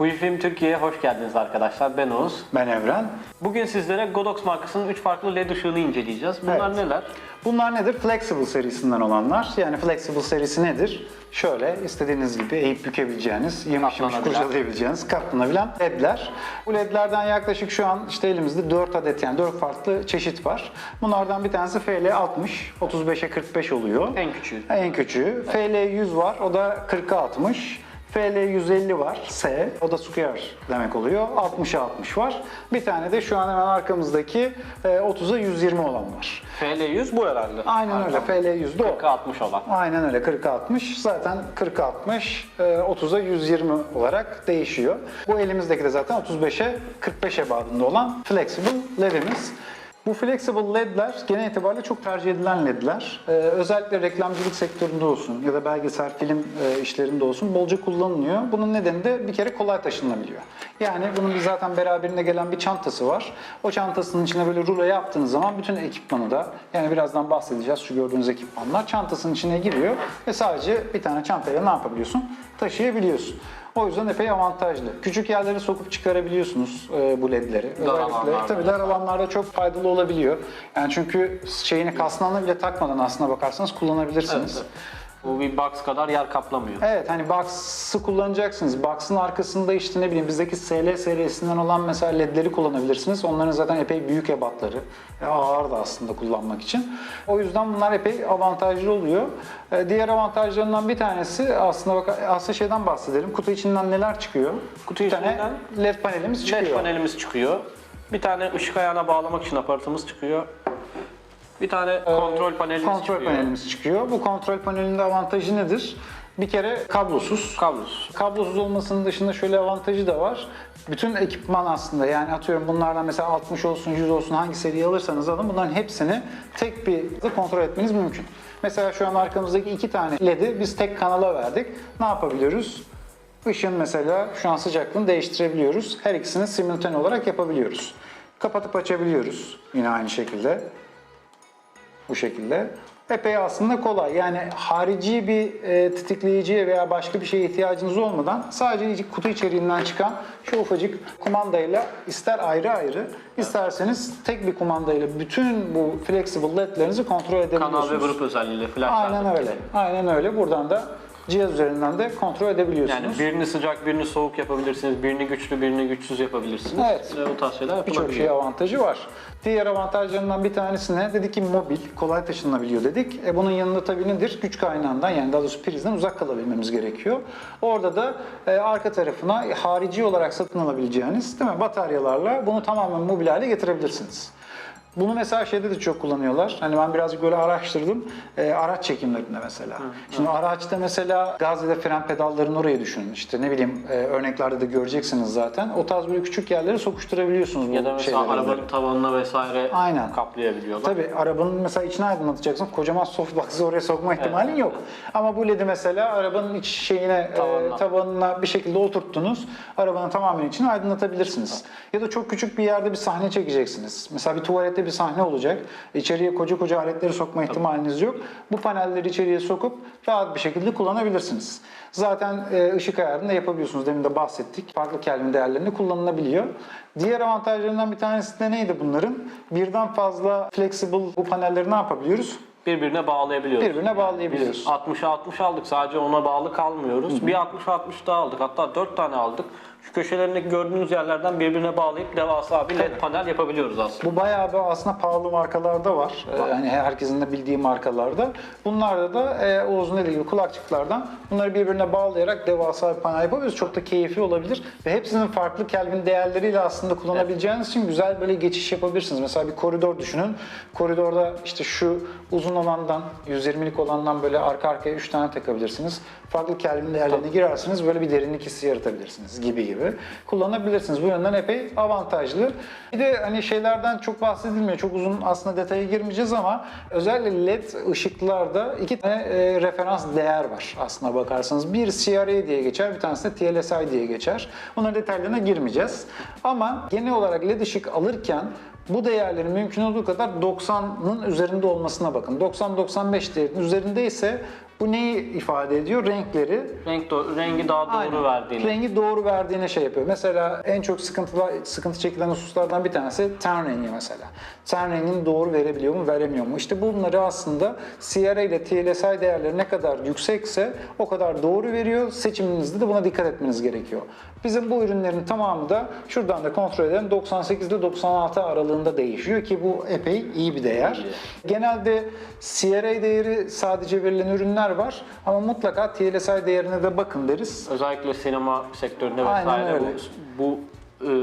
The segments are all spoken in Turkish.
Fujifilm Türkiye'ye hoş geldiniz arkadaşlar. Ben Oğuz. Ben Evren. Bugün sizlere Godox markasının 3 farklı LED ışığını inceleyeceğiz. Bunlar Evet. neler? Bunlar nedir? Flexible serisinden olanlar. Yani Flexible serisi nedir? Şöyle istediğiniz gibi eğip bükebileceğiniz, yemiş yemiş kurcalayabileceğiniz, katlanabilen ledler. Bu ledlerden yaklaşık şu an işte elimizde 4 adet yani 4 farklı çeşit var. Bunlardan bir tanesi FL60, 35'e 45 oluyor. En küçüğü. En küçüğü. FL100 var, o da 40'a 60. FL150 var, S, o da square demek oluyor. 60'a 60 var. Bir tane de şu an hemen arkamızdaki e, 30'a 120 olan var. FL100 bu herhalde. Aynen öyle, FL100 de o. 40'a 60 olan. Aynen öyle 40'a 60. Zaten 40'a 60, e, 30'a 120 olarak değişiyor. Bu elimizdeki de zaten 35'e 45'e bağında olan flexible ledimiz. Bu flexible ledler genel itibariyle çok tercih edilen ledler. Ee, özellikle reklamcılık sektöründe olsun ya da belgesel film e, işlerinde olsun bolca kullanılıyor. Bunun nedeni de bir kere kolay taşınabiliyor. Yani bunun bir zaten beraberinde gelen bir çantası var. O çantasının içine böyle rulo yaptığınız zaman bütün ekipmanı da yani birazdan bahsedeceğiz şu gördüğünüz ekipmanlar çantasının içine giriyor ve sadece bir tane çantayla ne yapabiliyorsun? Taşıyabiliyorsun. O yüzden epey avantajlı. Küçük yerlere sokup çıkarabiliyorsunuz e, bu ledleri. Özellikle alanlarda tabii dar alanlarda çok faydalı olabiliyor. Yani çünkü şeyini kasnağını bile takmadan aslına bakarsanız kullanabilirsiniz. Evet, Bu bir box kadar yer kaplamıyor. Evet hani box'ı kullanacaksınız. Box'ın arkasında işte ne bileyim bizdeki SL serisinden olan mesela ledleri kullanabilirsiniz. Onların zaten epey büyük ebatları. ve Ağır da aslında kullanmak için. O yüzden bunlar epey avantajlı oluyor. Ee, Diğer avantajlarından bir tanesi aslında bak aslında şeyden bahsedelim. Kutu içinden neler çıkıyor? Kutu bir tane içinden led panelimiz çıkıyor. LED panelimiz çıkıyor. Bir tane ışık ayağına bağlamak için aparatımız çıkıyor. Bir tane kontrol panelimiz Ee, Kontrol çıkıyor. panelimiz çıkıyor. Bu kontrol panelinin de avantajı nedir? Bir kere kablosuz. Kablosuz. Kablosuz olmasının dışında şöyle avantajı da var. Bütün ekipman aslında yani atıyorum bunlardan mesela 60 olsun 100 olsun hangi seriyi alırsanız alın bunların hepsini tek bir kontrol etmeniz mümkün. Mesela şu an arkamızdaki iki tane LED'i biz tek kanala verdik. Ne yapabiliyoruz? Işığın mesela şu an sıcaklığını değiştirebiliyoruz. Her ikisini simultane olarak yapabiliyoruz. Kapatıp açabiliyoruz yine aynı şekilde. Bu şekilde. Epey aslında kolay. Yani harici bir e, tetikleyiciye veya başka bir şeye ihtiyacınız olmadan sadece kutu içeriğinden çıkan şu ufacık kumandayla ister ayrı ayrı isterseniz tek bir kumandayla bütün bu flexible ledlerinizi kontrol edebiliyorsunuz. Kanal ve grup özelliğiyle flash Aynen öyle. Aynen öyle. Buradan da cihaz üzerinden de kontrol edebiliyorsunuz. Yani birini sıcak, birini soğuk yapabilirsiniz. Birini güçlü, birini güçsüz yapabilirsiniz. Evet. Ve o tarz şeyler Birçok yapılabiliyor. şey avantajı var. Diğer avantajlarından bir tanesi ne? Dedik ki mobil, kolay taşınabiliyor dedik. E bunun yanında tabii nedir? Güç kaynağından yani daha doğrusu prizden uzak kalabilmemiz gerekiyor. Orada da e, arka tarafına harici olarak satın alabileceğiniz değil mi? bataryalarla bunu tamamen mobil hale getirebilirsiniz. Bunu mesela şeyde de çok kullanıyorlar. Hani ben birazcık böyle araştırdım. E, araç çekimlerinde mesela. Şimdi araçta mesela gaz ya da fren pedallarını oraya düşünün. İşte ne bileyim e, örneklerde de göreceksiniz zaten. O tarz böyle küçük yerlere sokuşturabiliyorsunuz bu Ya da mesela şeyleri. arabanın tavanına vesaire Aynen. kaplayabiliyorlar. Tabii arabanın mesela içini aydınlatacaksın. Kocaman softbox'ı oraya sokma ihtimalin yok. Ama bu LED'i mesela arabanın iç şeyine, Tavanına. e, tavanına bir şekilde oturttunuz. Arabanın tamamen içini aydınlatabilirsiniz. Ya da çok küçük bir yerde bir sahne çekeceksiniz. Mesela bir tuvalette bir sahne olacak. İçeriye koca koca aletleri sokma ihtimaliniz yok. Bu panelleri içeriye sokup rahat bir şekilde kullanabilirsiniz. Zaten e, ışık ayarını da yapabiliyorsunuz. Demin de bahsettik. Farklı Kelvin değerlerinde kullanılabiliyor. Diğer avantajlarından bir tanesi de neydi bunların? Birden fazla flexible bu panelleri ne yapabiliyoruz? Birbirine bağlayabiliyoruz. Birbirine bağlayabiliyoruz. 60'a 60 aldık. Sadece ona bağlı kalmıyoruz. Bir 60'a 60 daha aldık. Hatta 4 tane aldık. Şu köşelerindeki gördüğünüz yerlerden birbirine bağlayıp devasa bir led panel yapabiliyoruz aslında. Bu bayağı bir aslında pahalı markalarda var. Ee, hani herkesin de bildiği markalarda. Bunlarda da e, Oğuz'un dediği gibi kulakçıklardan bunları birbirine bağlayarak devasa bir panel yapabiliyoruz. Çok da keyifli olabilir. Ve hepsinin farklı Kelvin değerleriyle aslında kullanabileceğiniz için güzel böyle geçiş yapabilirsiniz. Mesela bir koridor düşünün. Koridorda işte şu uzun olandan, 120'lik olandan böyle arka arkaya 3 tane takabilirsiniz. Farklı Kelvin değerlerine girersiniz. Böyle bir derinlik hissi yaratabilirsiniz gibi gibi. Kullanabilirsiniz. Bu yönden epey avantajlı. Bir de hani şeylerden çok bahsedilmiyor. Çok uzun aslında detaya girmeyeceğiz ama özellikle LED ışıklarda iki tane e, referans değer var aslına bakarsanız. Bir CRA diye geçer, bir tanesi de TLSI diye geçer. Bunların detaylarına girmeyeceğiz. Ama genel olarak LED ışık alırken bu değerlerin mümkün olduğu kadar 90'ın üzerinde olmasına bakın. 90-95 değerinin üzerinde ise Bu neyi ifade ediyor? Renkleri Renk do- rengi daha doğru Aynen. verdiğini. Rengi doğru verdiğine şey yapıyor. Mesela en çok sıkıntılar, sıkıntı çekilen hususlardan bir tanesi ten rengi mesela. Ten rengini doğru verebiliyor mu, veremiyor mu? İşte bunları aslında CRA ile TLSI değerleri ne kadar yüksekse o kadar doğru veriyor. Seçiminizde de buna dikkat etmeniz gerekiyor. Bizim bu ürünlerin tamamı da şuradan da kontrol edelim 98 ile 96 aralığında değişiyor ki bu epey iyi bir değer. Genelde CRA değeri sadece verilen ürünler var ama mutlaka TLSI değerine de bakın deriz. Özellikle sinema sektöründe Aynen vesaire öyle. bu, bu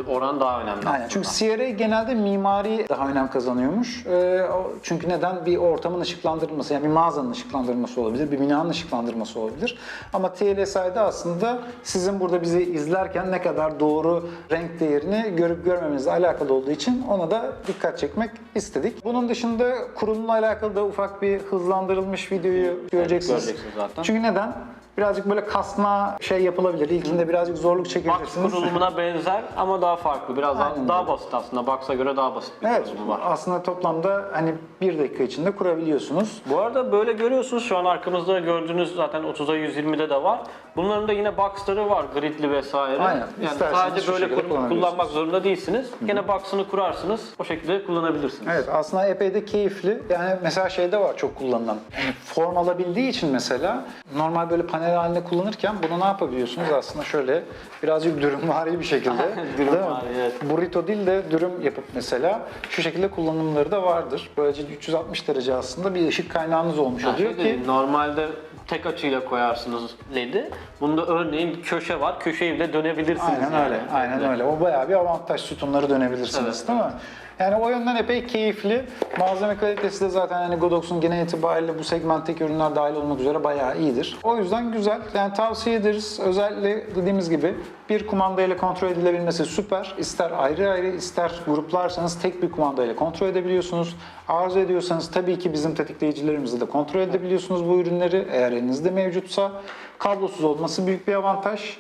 oran daha önemli. Aynen. Çünkü CRA genelde mimari daha önem kazanıyormuş. O- çünkü neden? Bir ortamın ışıklandırılması, yani bir mağazanın ışıklandırılması olabilir, bir binanın ışıklandırılması olabilir. Ama TLSI'de aslında sizin burada bizi izlerken ne kadar doğru renk değerini görüp görmemenizle alakalı olduğu için ona da dikkat çekmek istedik. Bunun dışında kurulumla alakalı da ufak bir hızlandırılmış videoyu göreceksiniz. göreceksiniz zaten. Çünkü neden? Birazcık böyle kasma şey yapılabilir. İlkinde birazcık zorluk Box çekebilirsiniz. kurulumuna benzer ama daha farklı. Biraz daha, Aynen daha öyle. basit aslında. Box'a göre daha basit bir Evet, kurulumu var. aslında toplamda hani bir dakika içinde kurabiliyorsunuz. Bu arada böyle görüyorsunuz şu an arkamızda gördüğünüz zaten 30'a 120'de de var. Bunların da yine box'ları var gridli vesaire. Aynen. Yani İsterseniz sadece böyle kullanmak zorunda değilsiniz. Gene box'ını kurarsınız. O şekilde kullanabilirsiniz. Evet, aslında epey de keyifli. Yani mesela şeyde var çok kullanılan. Yani form alabildiği için mesela normal böyle panel halinde kullanırken bunu ne yapabiliyorsunuz? Aslında şöyle birazcık dürümvari bir şekilde. Dürümvari, değil mi? evet. Burrito değil de dürüm yapıp mesela şu şekilde kullanımları da vardır. Böylece 360 derece aslında bir ışık kaynağınız olmuş Yani oluyor şey ki normalde tek açıyla koyarsınız LED'i. Bunda örneğin bir köşe var. Köşeyi bile dönebilirsiniz. Aynen yani. öyle. Aynen öyle. O bayağı bir avantaj. Sütunları dönebilirsiniz Evet, değil mi? Yani o yönden epey keyifli. Malzeme kalitesi de zaten hani Godox'un genel itibariyle bu segmentteki ürünler dahil olmak üzere bayağı iyidir. O yüzden güzel. Yani tavsiye ederiz. Özellikle dediğimiz gibi bir kumanda ile kontrol edilebilmesi süper. İster ayrı ayrı ister gruplarsanız tek bir kumanda ile kontrol edebiliyorsunuz. Arzu ediyorsanız tabii ki bizim tetikleyicilerimizle de kontrol edebiliyorsunuz bu ürünleri eğer elinizde mevcutsa. Kablosuz olması büyük bir avantaj.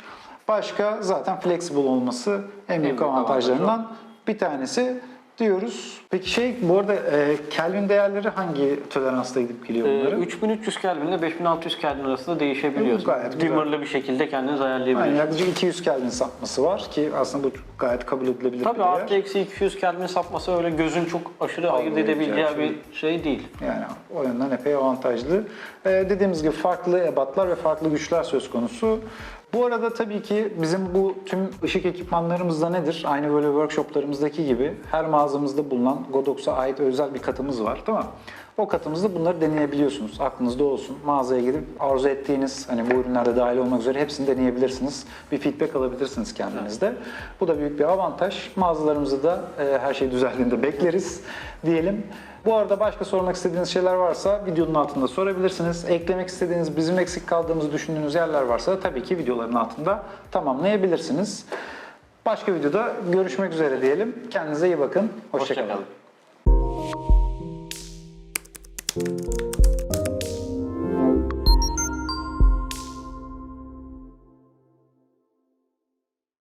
Başka zaten flexible olması en büyük büyük avantajlarından bir tanesi diyoruz. Peki şey bu arada e, Kelvin değerleri hangi toleransta gidip geliyor Ee, bunların? 3300 Kelvin ile 5600 Kelvin arasında değişebiliyor. Gayet. Dimmer'lı bir şekilde kendiniz ayarlayabiliyorsunuz. yaklaşık 200 Kelvin sapması var ki aslında bu gayet kabul edilebilir Tabii bir değer. eksi 200 Kelvin sapması öyle gözün çok aşırı ayırt edebileceği şey. bir şey değil. Yani o yönden epey avantajlı. Ee, dediğimiz gibi farklı ebatlar ve farklı güçler söz konusu. Bu arada tabii ki bizim bu tüm ışık ekipmanlarımızda nedir? Aynı böyle workshoplarımızdaki gibi her mağazamızda bulunan Godox'a ait özel bir katımız var mi? O katımızda bunları deneyebiliyorsunuz. Aklınızda olsun. Mağazaya gidip arzu ettiğiniz hani bu ürünlerde dahil olmak üzere hepsini deneyebilirsiniz. Bir feedback alabilirsiniz kendinizde. Bu da büyük bir avantaj. Mağazalarımızda da e, her şey düzenliğinde bekleriz diyelim. Bu arada başka sormak istediğiniz şeyler varsa videonun altında sorabilirsiniz. Eklemek istediğiniz, bizim eksik kaldığımızı düşündüğünüz yerler varsa tabii ki videoların altında tamamlayabilirsiniz. Başka videoda görüşmek üzere diyelim. Kendinize iyi bakın. Hoşçakalın. Hoşçakalın.